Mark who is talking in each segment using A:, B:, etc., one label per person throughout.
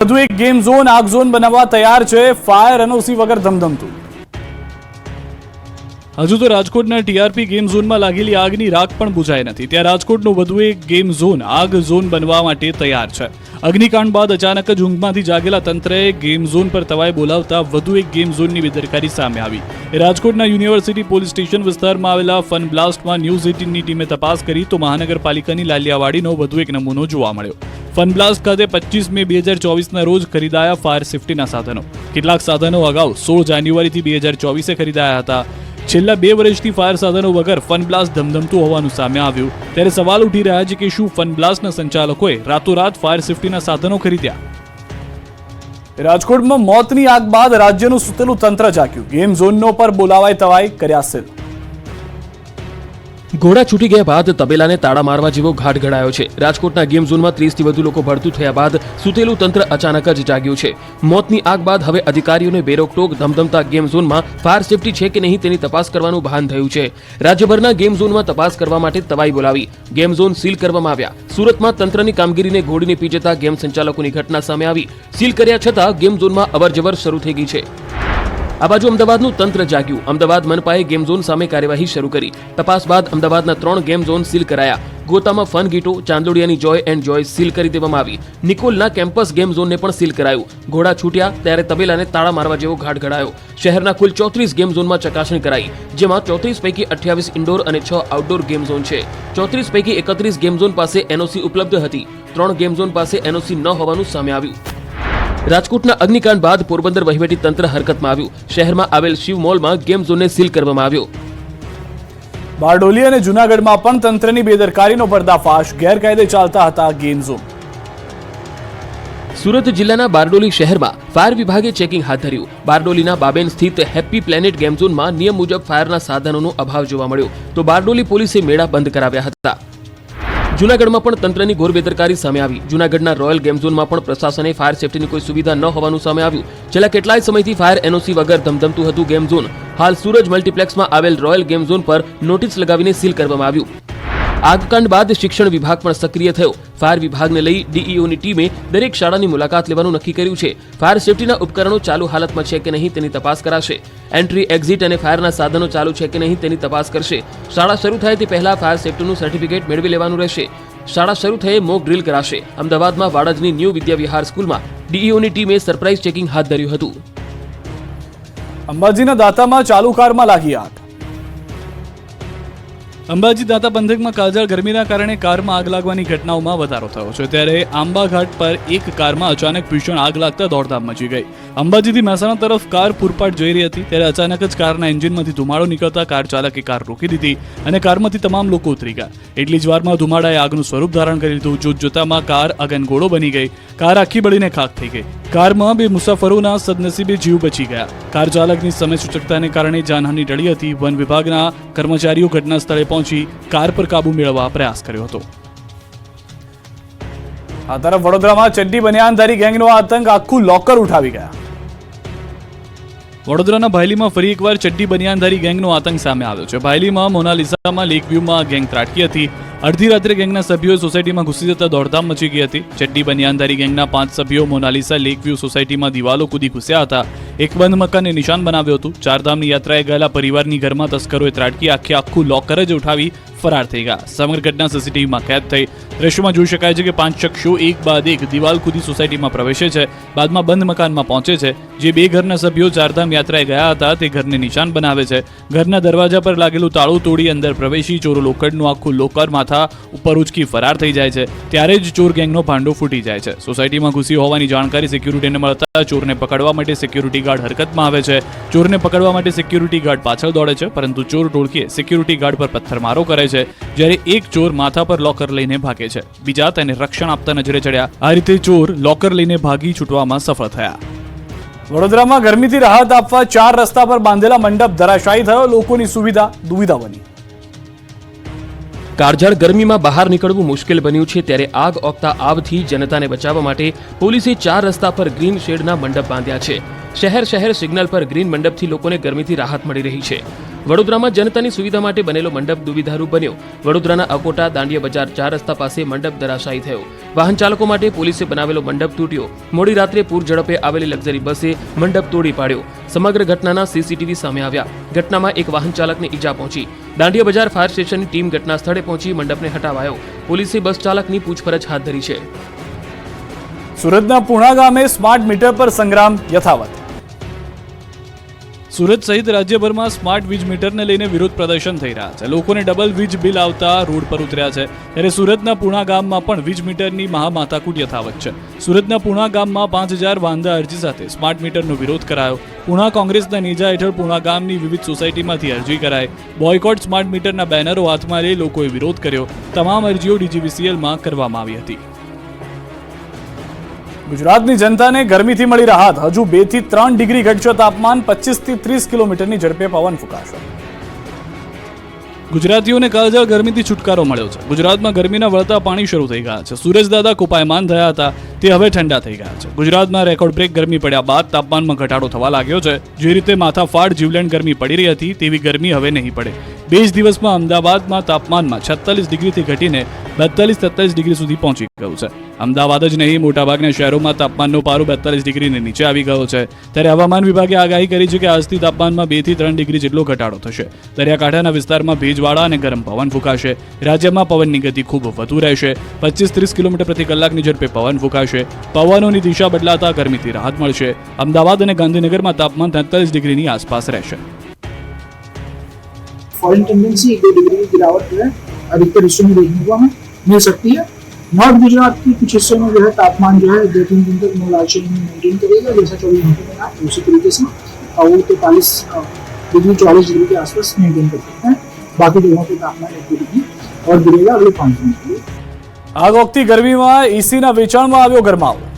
A: વધુ એક game zone, આગ ઝોન બનાવવા તૈયાર છે. ફાયર એનઓસી વગર ધમધમતું. હજુ તો રાજકોટના ટીઆરપી ગેમ ઝોનમાં લાગેલી આગની રાખ પણ બુઝાઈ નથી. ત્યાં રાજકોટનું વધુ એક ગેમ ઝોન, આગ ઝોન બનવા માટે તૈયાર છે. અગ્નિકાંડ બાદ અચાનક જ ઊંઘમાંથી જાગેલા તંત્રએ ગેમ ઝોન પર તવાઈ બોલાવતા વધુ એક ગેમ ઝોનની બેદરકારી સામે આવી. રાજકોટના યુનિવર્સિટી પોલીસ સ્ટેશન વિસ્તારમાં આવેલા ફન બ્લાસ્ટમાં ન્યૂઝ એટીનની ટીમે તપાસ કરી તો મહાનગરપાલિકાની લાલિયાવાડીનો વધુ એક નમૂનો જોવા મળ્યો. ફન બ્લાસ્ટ ખાતે પચીસ મે બે હજાર ચોવીસના રોજ ખરીદાયા ફાયર સેફટીના સાધનો. કેટલાક સાધનો અગાઉ સોળ જાન્યુઆરીથી બે હજાર ચોવીસે ખરીદાયા હતા. છેલ્લા બે વર્ષથી ફાયર સાધનો વગર ફનબ્લાસ્ટ ધમધમતું હોવાનું સામે આવ્યું. ત્યારે સવાલ ઉઠી રહ્યા છે કે શું ફનબ્લાસ્ટના સંચાલકોએ રાતોરાત ફાયર સેફટીના સાધનો ખરીદ્યા? રાજકોટમાં મોતની આગ બાદ રાજ્યનું સુતેલું તંત્ર જાગ્યું ગેમ ઝોનનો પર બોલાવાય તવાઈ કર્યા સીલ
B: ઘોડા છૂટી ગયા બાદ તબેલાને તાળા મારવા જેવો ઘાટ ઘડાયો છે. રાજકોટના ગેમ ઝોનમાં ત્રીસથી વધુ લોકો ભરતું થયા બાદ સુતેલું તંત્ર અચાનક જ જાગ્યું છે. મોતની આગ બાદ હવે અધિકારીઓને બેરોકટોક, ધમધમતા ગેમ ઝોનમાં ફાયર સેફટી છે કે નહીં તેની તપાસ કરવાનું ભાન થયું છે. રાજ્યભરના ગેમ ઝોનમાં તપાસ કરવા માટે તવાઈ બોલાવી ગેમ ઝોન સીલ કરવામાં આવ્યા. સુરતમાં તંત્રની કામગીરીને ઘોડીને પી જતા ગેમ સંચાલકોની ઘટના સામે આવી. સીલ કર્યા છતાં ગેમ ઝોનમાં અવરજવર શરૂ થઈ ગઈ છે. આ બાજુ અમદાવાદનું તંત્ર જાગ્યું. અમદાવાદ મનપાએ ગેમ ઝોન સામે કાર્યવાહી શરૂ કરી. તપાસ બાદ અમદાવાદના ત્રણ ગેમ ઝોન સીલ કરાયા. ગોતામાં ફન ગીટો ચાંદોડિયાની જોય એન્ડ જોય સીલ કરી દેવામાં આવી. નિકોલના કેમ્પસ ગેમ ઝોનને પણ સીલ કરાયું. ઘોડા છૂટ્યા ત્યારે તબેલાને તાળા મારવા જેવો ઘાટ ઘડાયો. શહેરના કુલ ચોત્રીસ ગેમ ઝોનમાં ચકાસણી કરાઈ, જેમાં ચોત્રીસ પૈકી અઠ્યાવીસ ઇન્ડોર અને છ આઉટડોર ગેમ ઝોન છે. ચોત્રીસ પૈકી એકત્રીસ ગેમ ઝોન પાસે એનઓસી ઉપલબ્ધ હતી. ત્રણ ગેમ ઝોન પાસે એનઓસી ન હોવાનું સામે આવ્યું. રાજકોટના અગ્નિકાંડ બાદ પોરબંદર વહીવટી તંત્ર હરકતમાં આવ્યું. શહેરમાં આવેલ શિવ મોલમાં ગેમ ઝોનને સીલ કરવામાં આવ્યો.
A: બારડોલી અને જૂનાગઢમાં પણ તંત્રની બેદરકારીનો પર્દાફાશ. ગેરકાયદે ચાલતા હતા ગેમ ઝોન.
B: સુરત જિલ્લાના બારડોલી શહેરમાં ફાયર વિભાગે ચેકિંગ હાથ ધર્યું. બારડોલીના બાબેન સ્થિત હેપ્પી પ્લેનેટ ગેમ ઝોનમાં નિયમ મુજબ ફાયરના સાધનોનો અભાવ જોવા મળ્યો. તો બારડોલી પોલીસે મેળા બંધ કરાવ્યા હતા. જૂનાગઢમાં પણ તંત્રની ઘોર બેદરકારી સામે આવી. જૂનાગઢના રોયલ ગેમ ઝોનમાં પણ પ્રશાસને ફાયર સેફટીની કોઈ સુવિધા ન હોવાનું સામે આવ્યું. છેલ્લા કેટલાય સમયથી ફાયર એનઓસી વગર ધમધમતું હતું ગેમ ઝોન. હાલ સુરજ મલ્ટીપ્લેક્સમાં આવેલ રોયલ ગેમ ઝોન પર નોટિસ લગાવીને સીલ કરવામાં આવ્યું. આગકાંડ બાદ શિક્ષણ વિભાગ પણ સક્રિય થયો. ફાયર વિભાગને લઈ ડીઈઓની ટીમે દરેક શાળાની મુલાકાત લેવાનું નક્કી કર્યું છે. ફાયર સેફટીના ઉપકરણો ચાલુ હાલતમાં છે કે નહીં તેની તપાસ કરાશે. એન્ટ્રી, એક્ઝિટ અને ફાયરના સાધનો ચાલુ છે કે નહીં તેની તપાસ કરશે. શાળા શરૂ થાય તે પહેલા ફાયર સેફટીનું સર્ટિફિકેટ મેળવી લેવાનું રહેશે. શાળા શરૂ થયે મોક ડ્રીલ કરાશે. અમદાવાદમાં વાડજની ન્યૂ વિદ્યા વિહાર સ્કૂલમાં ડીઈઓની ટીમે સરપ્રાઇઝ ચેકિંગ હાથ ધર્યું હતું.
A: અંબાજીના દાતામાં ચાલુ કારમાં લાગી આગ. અંબાજી દાતા પંથકમાં કાળઝાળ ગરમીના કારણે કારમાં આગ લાગવાની ઘટનાઓમાં વધારો થયો છે. ત્યારે આંબા ઘાટ પર એક કારમાં અચાનક ભીષણ આગ લાગતા દોડધામ મચી ગઈ. અંબાજીથી મહેસાણા તરફ કાર પૂરપાટ જઈ રહી હતી. ત્યારે અચાનક જ કારના એન્જિનમાંથી ધુમાડો નીકળતા કાર ચાલકે કાર રોકી દીધી અને કારમાંથી તમામ લોકો ઉતરી ગયા. એટલી જ વારમાં ધુમાડાએ આગનું સ્વરૂપ ધારણ કરી લીધું. જોત જોતામાં કાર અગનગોળો બની ગઈ. કાર આખી બળીને ખાક થઈ ગઈ. કારમાં બે મુસાફરોના સદનસીબે જીવ બચી ગયા. કાર ચાલકની સમય સૂચકતાને કારણે જાનહાની ટળી હતી. વન વિભાગના કર્મચારીઓ ઘટના સ્થળે પહોંચી કાર પર કાબુ મેળવવા પ્રયાસ કર્યો હતો. આ તરફ વડોદરામાં ચડ્ડી બનિયાનધારી ગેંગનો આતંક આખું લોકર ઉઠાવી ગયા. વડોદરાના ભાયલીમાં ફરી એકવાર ચડ્ડી બનિયાનધારી ગેંગનો આતંક સામે આવ્યો છે. ભાયલીમાં મોનાલિસામાં લેક વ્યૂમાં ગેંગ ત્રાટકી હતી. અડધી રાત્રે ગેંગના સભ્યોએ સોસાયટીમાં ઘૂસી જતા દોડધામ મચી ગઈ હતી. ચડ્ડી બનિયાનધારી ગેંગના પાંચ સભ્યો મોનાલિસા લેક વ્યૂ સોસાયટીમાં દિવાલો કૂદી ઘૂસ્યા હતા. એક બંધ મકાનને નિશાન બનાવ્યું હતું. ચારધામની યાત્રાએ ગયેલા પરિવારની ઘરમાં તસ્કરોએ ત્રાટકી, આખે આખું લોકર જ ઉઠાવી ફરાર થઈ ગયા. સમગ્ર ઘટના સીસીટીવીમાં કેદ થઈ. દ્રશ્યમાં જોઈ શકાય છે કે પાંચ શખ્સો એક બાદ એક દિવાલ કૂદી સોસાયટીમાં પ્રવેશે છે. બાદમાં બંધ મકાનમાં પહોંચે છે. જે બે ઘરના સભ્યો ચારધામ યાત્રાએ ગયા હતા, તે ઘરને નિશાન બનાવે છે. ઘરના દરવાજા પર લાગેલું તાળું તોડી અંદર પ્રવેશી ચોરો લોકડનું આખું લોકર માથા ઉપર ઉચકી ફરાર થઈ જાય છે. ત્યારે જ ચોર ગેંગનો ભાંડો ફૂટી જાય છે. સોસાયટીમાં ઘૂસી હોવાની જાણકારી સિક્યુરિટીને મળતા ચોરને પકડવા માટે સિક્યુરિટી ગાર્ડ હરકતમાં આવે છે. ચોરને પકડવા માટે સિક્યુરિટી ગાર્ડ પાછળ દોડે છે, પરંતુ ચોર ટોળકીએ સિક્યુરિટી ગાર્ડ પર પથ્થરમારો કરે છે. જ્યારે એક ચોર માથા પર લોકર લઈને ભાગે છે. બીજા તેને રક્ષણ આપતા નજરે ચડ્યા. આ રીતે ચોર લોકર લઈને ભાગી છૂટવામાં સફળ થયા. વડોદરામાં ગરમીથી રાહત આપવા ચાર રસ્તા પર બાંધેલા મંડપ ધરાશાયી થયો. લોકોની સુવિધા દુવિધા બની.
B: કાળઝાળ ગરમીમાં બહાર નીકળવું મુશ્કેલ બન્યું છે ત્યારે આગ ઓકતા આવથી જનતાને બચાવવા માટે પોલીસે ચાર રસ્તા પર ગ્રીન શેડના મંડપ બાંધ્યા છે. શહેર શહેર સિગ્નલ પર ગ્રીન મંડપથી લોકોને ગરમીથી રાહત મળી રહી છે. વડોદરામાં જનતાની સુવિધા માટે બનેલો મંડપ દુવિધારૂપ બન્યો. વડોદરાના અકોટા દાંડિયા બજાર ચાર રસ્તા પાસે મંડપ ધરાશાયી થયો. વાહન ચાલકો માટે પોલીસે બનાવેલો મંડપ તૂટ્યો. મોડી રાત્રે પૂર ઝડપે આવેલી લક્ઝરી બસે મંડપ તોડી પાડ્યો. સમગ્ર ઘટનાના સીસીટીવી સામે આવ્યા. ઘટનામાં એક વાહન ચાલકને ઈજા પહોંચી. દાંડિયા બજાર ફાયર સ્ટેશનની ટીમ ઘટના સ્થળે પહોંચી મંડપને હટાવાયો. પોલીસે બસ ચાલકની પૂછપરછ હાથ ધરી છે.
C: સુરતના પુણા ગામે સ્માર્ટ મીટર પર સંગ્રામ યથાવત.
A: સુરત સહિત રાજ્યભરમાં સ્માર્ટ વીજ મીટરને લઈને વિરોધ પ્રદર્શન થઈ રહ્યા છે. લોકોને ડબલ વીજ બિલ આવતા રોડ પર ઉતર્યા છે. ત્યારે સુરતના પુણા ગામમાં પણ વીજ મીટરની મહામાથાકૂટ યથાવત છે. સુરતના પૂણા ગામમાં પાંચ હજાર વાંધા અરજી સાથે સ્માર્ટ મીટરનો વિરોધ કરાયો. પૂણા કોંગ્રેસના નેજા હેઠળ પુણા ગામની વિવિધ સોસાયટીમાંથી અરજી કરાઈ. બોયકોટ સ્માર્ટ મીટરના બેનરો હાથમાં લઈ લોકોએ વિરોધ કર્યો. તમામ અરજીઓ ડીજીવીસીએલમાં કરવામાં આવી હતી.
C: ગુજરાતની જનતાને ગરમીથી મળી રાહત. હજુ બેથી ત્રણ ડિગ્રી ઘટશે તાપમાન પચીસથી ત્રીસ કિલોમીટરની ઝડપે પવન ફૂંકાશે.
A: ગુજરાતીઓને કાળજાળ ગરમીથી છુટકારો મળ્યો છે. ગુજરાતમાં ગરમીના વળતા પાણી શરૂ થઈ ગયા છે. સૂરજદાદા કુપાયમાન થયા હતા. તે હવે ઠંડા થઈ ગયા છે. ગુજરાતમાં રેકોર્ડ બ્રેક ગરમી પડ્યા બાદ તાપમાનમાં ઘટાડો થવા લાગ્યો છે. જે રીતે માથાફાડ, જીવલેણ ગરમી પડી રહી હતી, તેવી ગરમી હવે નહીં પડે. બે જ દિવસમાં અમદાવાદમાં તાપમાનમાં છત્તાલીસ ડિગ્રીથી ઘટીને બેતાલીસ તેતાલીસ ડિગ્રી સુધી પહોંચી ગયું છે. અમદાવાદ જ નહીં, મોટાભાગના શહેરોમાં તાપમાનનો પારો બેતાલીસ ડિગ્રીને નીચે આવી ગયો છે. ત્યારે હવામાન વિભાગે આગાહી કરી છે કે આજથી તાપમાનમાં બેથી ત્રણ ડિગ્રી જેટલો ઘટાડો થશે. દરિયાકાંઠાના વિસ્તારમાં ભેજવાળા અને ગરમ પવન ફૂંકાશે. રાજ્યમાં પવનની ગતિ ખૂબ વધુ રહેશે. પચીસ ત્રીસ કિલોમીટર પ્રતિ કલાકની ઝડપે પવન ફૂંકાશે. પવનોની દિશા બદલાતા ગરમીથી રાહત મળશે અમદાવાદ અને ગાંધીનગરમાં તાપમાન તેતાલીસ ડિગ્રીની આસપાસ રહેશે
D: फॉरेन टेंडेंसी एक दो डिग्री की गिरावट जो है अधिकतर हिस्सों में देखने को हमें मिल सकती है नॉर्थ गुजरात के कुछ हिस्सों में जो है तापमान जो है दो तीन दिन तक मूलांचल में मेंटेन करेगा जैसा चौबीस घंटे में रहा उसी तरीके से और वो तैंतालीस डिग्री चौवालीस डिग्री के आसपास मेंटेन कर सकते हैं बाकी जगहों पर तापमान एक दो डिग्री और गिरेगा अगले पाँच दिन के लिए
C: આગ ઓગતી ગરમીમાં એસીના વેચાણમાં આવ્યો ગરમાવો.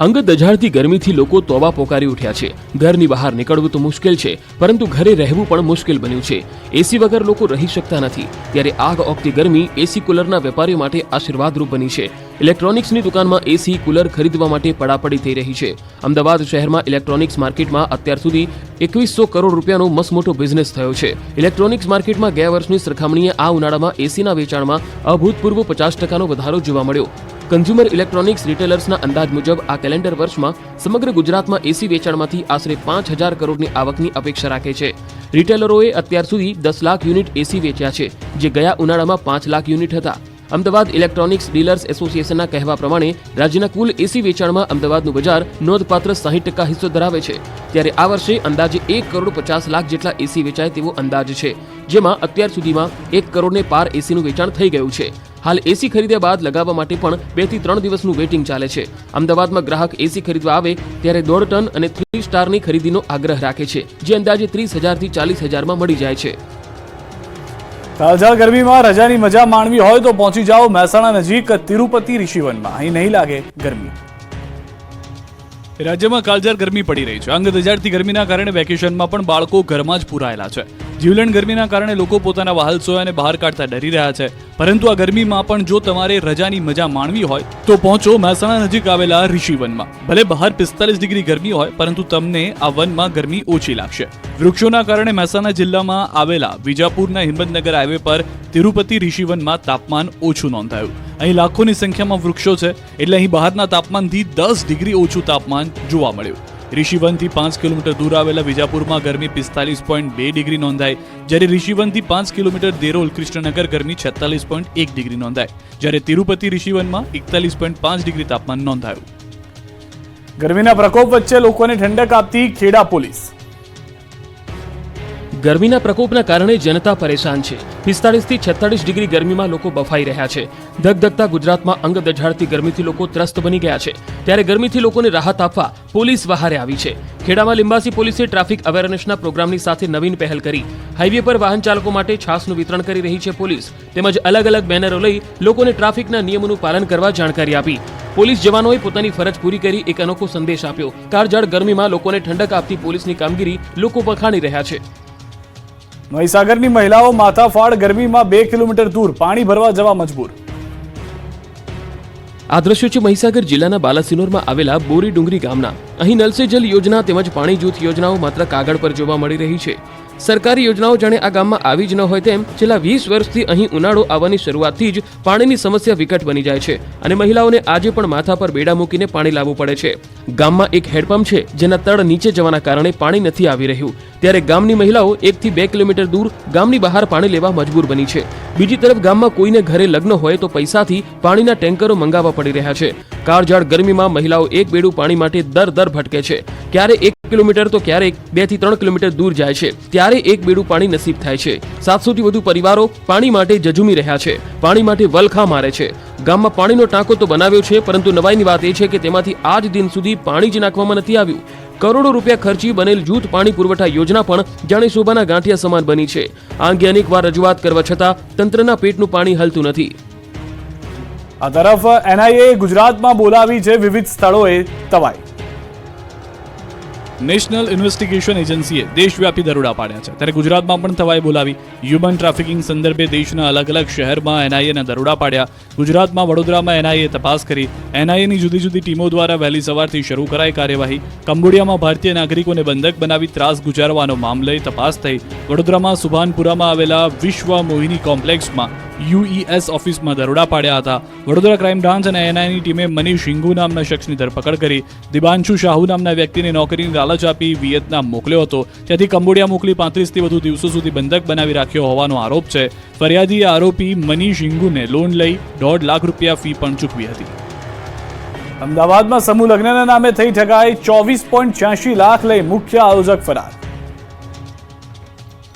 B: અંગ દઝાડતી ગરમીથી લોકો તોબા પોકારી ઉઠ્યા છે. ઘરની બહાર નીકળવું તો મુશ્કેલ છે, પરંતુ ઘરે રહેવું પણ મુશ્કેલ બન્યું છે. એસી વગર લોકો રહી શકતા નથી. ત્યારે આગ ઓગતી ગરમી એસી કુલરના વેપારીઓ માટે આશીર્વાદરૂપ બની છે. ઇલેક્ટ્રોનિક્સની દુકાનમાં એસી કુલર ખરીદવા માટે પડાપડી થઈ રહી છે. અમદાવાદ શહેરમાં ઇલેક્ટ્રોનિક્સ માર્કેટમાં અત્યાર સુધી એકવીસો કરોડ રૂપિયાનો મસમોટો બિઝનેસ થયો છે. ઇલેક્ટ્રોનિક્સ માર્કેટમાં ગયા વર્ષની સરખામણીએ આ ઉનાળામાં એસીના વેચાણમાં અભૂતપૂર્વ પચાસ ટકાનો વધારો જોવા મળ્યો. કન્ઝ્યુમર ઇલેક્ટ્રોનિક્સ રિટેલર્સના અંદાજ મુજબ આ કેલેન્ડર વર્ષમાં સમગ્ર ગુજરાતમાં એસી વેચાણમાંથી આશરે પાંચ હજાર કરોડની આવકની અપેક્ષા રાખે છે. રિટેલરોએ અત્યાર સુધી દસ લાખ યુનિટ એસી વેચ્યા છે, જે ગયા ઉનાળામાં પાંચ લાખ યુનિટ હતા. અમદાવાદ ઇલેક્ટ્રોનિક્સ ડીલર્સ એસોસિએશનના કહેવા પ્રમાણે, રાજ્યના કુલ એસી વેચાણમાં અમદાવાદનું બજાર નોંધપાત્ર સાહીઠ ટકા હિસ્સો ધરાવે છે, ત્યારે આ વર્ષે અંદાજે એક કરોડ પચાસ લાખ જેટલા એસી વેચાય તેવો અંદાજ છે, જેમાં અત્યાર સુધીમાં એક કરોડને પાર એસીનું વેચાણ થઈ ગયું છે. હાલ એસી ખરીદ્યા બાદ લગાવવા માટે પણ બેથી ત્રણ દિવસનું વેટિંગ ચાલે છે. અમદાવાદમાં ગ્રાહક એસી ખરીદવા આવે ત્યારે દોઢ ટન અને થ્રી સ્ટારની ખરીદીનો આગ્રહ રાખે છે જે અંદાજે ત્રીસ હજારથી ચાલીસ હજારમાં મળી જાય છે.
C: કાળઝાળ ગરમીમાં રજાની મજા માણવી હોય તો પહોંચી જાઓ મહેસાણા નજીક તિરુપતિ ઋષિવનમાં. અહીં નહીં લાગે ગરમી.
A: રાજ્યમાં કાળઝાળ ગરમી પડી રહી છે. અંગ હજારથી ગરમીના કારણે વેકેશનમાં પણ બાળકો ઘરમાં જ પુરાયેલા છે. જીવલેણ ગરમીના કારણે લોકો પોતાના વાહલ સોયાને બહાર કાઢતા ડરી રહ્યા છે. પરંતુ આ ગરમીમાં પણ જો તમારે રજાની મજા માણવી હોય, તો પહોંચો મહેસાણા નજીક આવેલા ઋષિવનમાં. ભલે બહાર પિસ્તાલીસ ડિગ્રી ગરમી હોય, પરંતુ તમને આ વનમાં ગરમી ઓછી લાગશે. વૃક્ષોના કારણે મહેસાણા જિલ્લામાં આવેલા વિજાપુરના હિંમતનગર હાઈવે પર તિરુપતિ ઋષિવનમાં તાપમાન ઓછું નોંધાયું. અહીં લાખોની સંખ્યામાં વૃક્ષો છે, એટલે અહીં બહારના તાપમાનથી દસ ડિગ્રી ઓછું તાપમાન જોવા મળ્યું. ઋષિવનથી પાંચ કિલોમીટર દૂર આવેલા વિજાપુરમાં ગરમી પિસ્તાલીસ પોઈન્ટ બે ડિગ્રી નોંધાઈ. જ્યારે ઋષિવનથી પાંચ કિલોમીટર દેરોલ કૃષ્ણનગર ગરમી છેતાલીસ પોઈન્ટ એક ડિગ્રી નોંધાઈ. જ્યારે તિરુપતિ ઋષિવનમાં એકતાલીસ પોઈન્ટ પાંચ ડિગ્રી તાપમાન નોંધાયું.
C: ગરમીના પ્રકોપ વચ્ચે લોકોને ઠંડક આપતી ખેડા પોલીસ.
B: ગરમીના પ્રકોપના કારણે જનતા પરેશાન છે. પિસ્તાળીસથી છત્તાળીસ ડિગ્રી ગરમીમાં લોકો બફાઈ રહ્યા છે. ધગધગતા ગુજરાતમાં અંગ દઝાડતી ગરમીથી લોકો ત્રસ્ત બની ગયા છે. ત્યારે ગરમીથી લોકોને રાહત આપવા પોલીસ વહારે આવી છે. ખેડામાં લિંબાસી પોલીસે ટ્રાફિક અવેરનેસના પ્રોગ્રામની સાથે નવીન પહેલ કરી. હાઈવે પર વાહન ચાલકો માટે છાસનું વિતરણ કરી રહી છે પોલીસ. તેમજ અલગ અલગ બેનરો લઈ લોકોને ટ્રાફિકના નિયમોનું પાલન કરવા જાણકારી આપી. પોલીસ જવાનોએ પોતાની ફરજ પૂરી કરી એક અનોખો સંદેશ આપ્યો. કાળઝાળ ગરમીમાં લોકોને ઠંડક આપતી પોલીસની કામગીરી લોકો વખાણી રહ્યા છે.
C: મહીસાગરની મહિલાઓ માથાફાડ ગરમીમાં બે કિલોમીટર દૂર, પાણી ભરવા જવા મજબૂર.
B: આ દ્રશ્યો છે મહીસાગર જિલ્લાના બાલાસિનોરમાં આવેલા બોરી ડુંગરી ગામના. અહીં નલ સે જલ યોજના તેમજ પાણી જૂથ યોજનાઓ માત્ર કાગળ પર જોવા મળી રહી છે. સરકારી યોજનાઓ જાણે આ ગામમાં આવી જ ન હોય તેમ છેલ્લા વીસ વર્ષથી અહીં ઉનાળો આવવાની શરૂઆતથી જ પાણીની સમસ્યા વિકટ બની જાય છે અને મહિલાઓને આજે પણ માથા પર બેડા મૂકીને પાણી લાવવું પડે છે. ગામમાં એક હેડપંપ છે જેના તળ નીચે જવાના કારણે પાણી નથી આવી રહ્યું. ત્યારે ગામની મહિલાઓ એકથી બે કિલોમીટર દૂર ગામની બહાર પાણી લેવા મજબૂર બની છે. બીજી તરફ ગામમાં કોઈને ઘરે લગ્ન હોય તો પૈસાથી પાણીના ટેન્કરો મંગાવવા પડી રહ્યા છે. કાળઝાળ ગરમીમાં મહિલાઓ એક બેડું પાણી માટે દર દર ભટકે છે. ક્યારે એક કિલોમીટર તો ક્યારેક બેથી ત્રણ કિલોમીટર દૂર જાય છે. ત્યારે એક બેડું પાણી નસીબ થાય છે. સાતસો થી વધુ પરિવારો પાણી માટે જજુમી રહ્યા છે. પાણી માટે વલખા મારે છે. ગામમાં પાણીનો ટાંકો તો બનાવ્યો છે, પરંતુ નવાઈની વાત એ છે કે તેમાંથી આજ દિન સુધી પાણી જ નાખવામાં નથી આવ્યું. કરોડો રૂપિયા ખર્ચી બનેલ જૂથ પાણી પુરવઠા યોજના પણ જાણે શોભાના ગાંઠિયા સમાન બની છે. આ અંગે અનેકવાર રજૂઆત કરવા છતાં તંત્રના પેટનું પાણી હલતું નથી.
C: આ તરફ એનઆઈએ ગુજરાતમાં બોલાવી છે વિવિધ સ્થળોએ તવાઈ.
A: નેશનલ ઇન્વેસ્ટિગેશન એજન્સીએ દેશવ્યાપી દરોડા પાડ્યા છે. ત્યારે ગુજરાતમાં પણ તવાઈ બોલાવી હ્યુમન ટ્રાફિકિંગ સંદર્ભે દેશના અલગ અલગ શહેરમાં એનઆઈએના દરોડા પાડ્યા. ગુજરાતમાં વડોદરામાં એનઆઈએ તપાસ કરી. એનઆઈએની જુદી જુદી ટીમો દ્વારા વહેલી સવારથી શરૂ કરાઈ કાર્યવાહી. કંબોડિયામાં ભારતીય નાગરિકોને બંધક બનાવી ત્રાસ ગુજારવાનો મામલે તપાસ થઈ. વડોદરામાં સુભાનપુરામાં આવેલા વિશ્વ મોહિની કોમ્પ્લેક્સમાં યુઈએસ ઓફિસમાં દરોડા પાડ્યા હતા. વડોદરા ક્રાઇમ બ્રાન્ચ અને એનઆઈની ટીમે મનીષ હિંગુ નામના શખ્સની ધરપકડ કરી. દિબાંશુ શાહુ નામના વ્યક્તિને નોકરીની લાલચ આપી વિયેતનામ મોકલ્યો હતો. ત્યાંથી કંબોડિયા મોકલી પાંત્રીસથી વધુ દિવસો સુધી બંધક બનાવી રાખ્યો હોવાનો આરોપ છે. ફરિયાદીએ આરોપી મનીષ હિંગુને લોન લઈ દોઢ લાખ રૂપિયા ફી પણ ચૂકવી હતી.
C: અમદાવાદમાં સમૂહ લગ્નના નામે થઈ ઠગાઈ ચોવીસ પોઈન્ટ છ્યાસી લાખ લઈ મુખ્ય આયોજક ફરાર.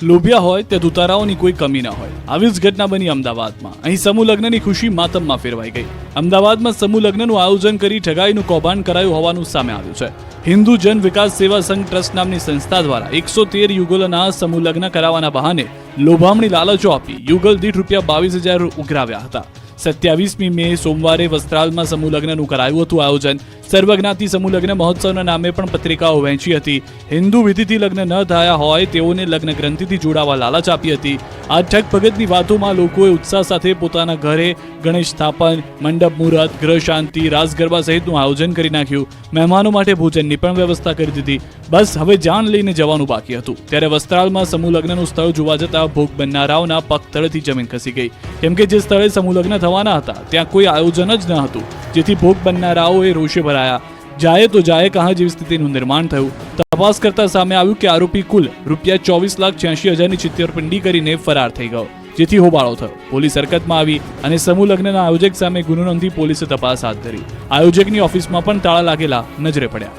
A: લોભિયા હોય તે દુતારાઓની કોઈ કમી ન હોય. આવી જ ઘટના બની અમદાવાદમાં. અહીં સમૂહ લગ્નની ખુશી માતમમાં ફેરવાઈ ગઈ. અમદાવાદમાં સમૂહ લગ્નનું આયોજન કરી ઠગાઈનું કૌભાંડ કરાયું હોવાનું સામે આવ્યું છે. હિન્દુ જન વિકાસ સેવા સંઘ ટ્રસ્ટ નામની સંસ્થા દ્વારા એકસો તેર યુગલોના સમૂહ લગ્ન કરાવવાના બહાને લોભામણી લાલચો આપી યુગલ દીઠ રૂપિયા બાવીસ હજાર ઉઘરાવ્યા હતા. સત્યાવીસમી મે સોમવારે વસ્ત્રાલમાં સમૂહ લગ્નનું કરાયું હતું આયોજન. સર્વજ્ઞાતિ સમૂહ લગ્ન મહોત્સવના નામે પણ પત્રિકાઓ વહેંચી હતી. હિન્દુ વિધિથી લગ્ન ન થયા હોય તેઓને લગ્ન ગ્રંથિથી જોડાવા લાલચ આપી હતી. આ ઠગ ભગતની વાતોમાં લોકોએ ઉત્સાહ સાથે પોતાના ઘરે ગણેશ સ્થાપન, મંડપ, મુહૂર્ત, ગ્રહ શાંતિ, રાસ સહિતનું આયોજન કરી નાખ્યું. મહેમાનો માટે ભોજનની પણ વ્યવસ્થા કરી દીધી. બસ હવે જાન લઈને જવાનું બાકી હતું. ત્યારે વસ્ત્રાલમાં સમૂહ લગ્નનું સ્થળ જોવા જતા ભોગ બનનારાઓના પગ તળેથી જમીન ખસી ગઈ. કેમ કે જે સ્થળે સમૂહ લગ્ન થવાના હતા, ત્યાં કોઈ આયોજન જ ન હતું. જેથી ભોગ બનનારાઓએ રોષે ભરાયા. જાય તો જાય કહા જેવી સ્થિતિનું નિર્માણ થયું. તપાસ કરતા સામે આવ્યું કે આરોપી કુલ રૂપિયા ચોવીસ લાખ છ્યાસી હજારની છેતરપિંડી કરીને ફરાર થઈ ગયો, જેથી હોબાળો થયો. પોલીસ હરકતમાં આવી અને સમૂહ લગ્નના આયોજક સામે ગુનો નોંધી પોલીસે તપાસ હાથ ધરી. આયોજકની ઓફિસમાં પણ તાળા લાગેલા નજરે પડ્યા.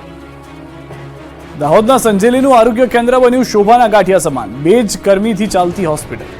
C: દાહોદના સંજેલીનું આરોગ્ય કેન્દ્ર બન્યું શોભાના ગાંઠિયા સમાન. બે જ કર્મીથી ચાલતી હોસ્પિટલ.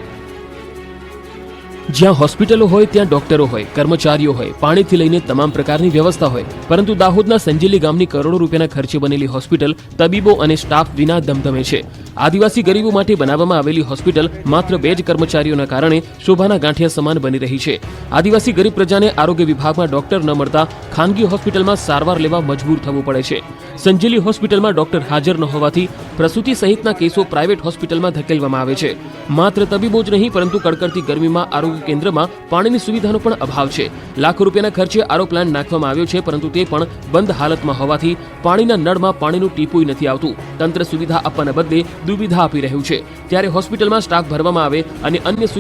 B: જ્યાં હોસ્પિટલો હોય, ત્યાં ડોક્ટરો હોય, કર્મચારીઓ હોય, પાણીથી લઈને તમામ પ્રકારની વ્યવસ્થા હોય. પરંતુ દાહોદના સંજેલી ગામની કરોડો રૂપિયાના ખર્ચે બનેલી હોસ્પિટલ તબીબો અને સ્ટાફ વિના ધમધમે છે. આદિવાસી ગરીબો માટે બનાવવામાં આવેલી હોસ્પિટલ માત્ર બે જ કર્મચારીઓના કારણે શોભાના ગાંઠિયા સમાન બની રહી છે. આદિવાસી ગરીબ પ્રજાને આરોગ્ય વિભાગમાં ડોક્ટર ન મળતા ખાનગી હોસ્પિટલમાં સારવાર લેવા મજબૂર થવું પડે છે. સંજેલી હોસ્પિટલમાં ડોક્ટર હાજર ન હોવાથી પ્રસૂતિ સહિતના કેસો પ્રાઇવેટ હોસ્પિટલમાં ધકેલવામાં આવે છે. માત્ર તબીબો જ નહીં, પરંતુ કડકડતી ગરમીમાં આરોગ્ય કેન્દ્રમાં પાણીની સુવિધાનો પણ અભાવ છે. લાખો રૂપિયાના ખર્ચે આરો પ્લાન્ટ નાખવામાં આવ્યો છે, પરંતુ તે પણ બંધ હાલતમાં હોવાથી પાણીના નળમાં પાણીનું ટીપુય નથી આવતું. તંત્ર સુવિધા આપવાના બદલે દુવિધા આપી રહ્યું છે. ત્યારે હોસ્પિટલમાં સ્ટાફ ભરવામાં આવે અને અન્ય